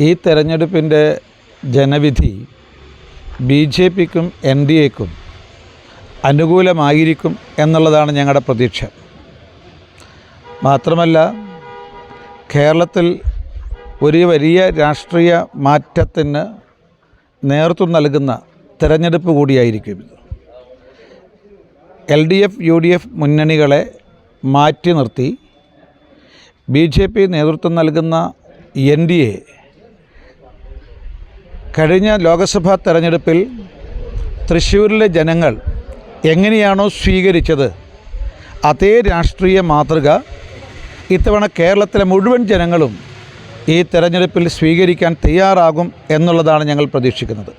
ഈ തെരഞ്ഞെടുപ്പിന്റെ ജനവിധി ബി ജെ പിക്കും എൻ ഡി എക്കും അനുകൂലമായിരിക്കും എന്നുള്ളതാണ് ഞങ്ങളുടെ പ്രതീക്ഷ. മാത്രമല്ല കേരളത്തിൽ ഒരു വലിയ രാഷ്ട്രീയ മാറ്റത്തിന് നേതൃത്വം നൽകുന്ന തെരഞ്ഞെടുപ്പ് കൂടിയായിരിക്കും ഇത്. L D F U D F മുന്നണികളെ മാറ്റി നിർത്തി ബി ജെ പി നേതൃത്വം നൽകുന്ന എൻ ഡി എ കഴിഞ്ഞ ലോക്സഭാ തെരഞ്ഞെടുപ്പിൽ തൃശ്ശൂരിലെ ജനങ്ങൾ എങ്ങനെയാണോ സ്വീകരിച്ചത് അതേ രാഷ്ട്രീയ മാതൃക ഇത്തവണ കേരളത്തിലെ മുഴുവൻ ജനങ്ങളും ഈ തെരഞ്ഞെടുപ്പിൽ സ്വീകരിക്കാൻ തയ്യാറാകും എന്നുള്ളതാണ് ഞങ്ങൾ പ്രതീക്ഷിക്കുന്നത്.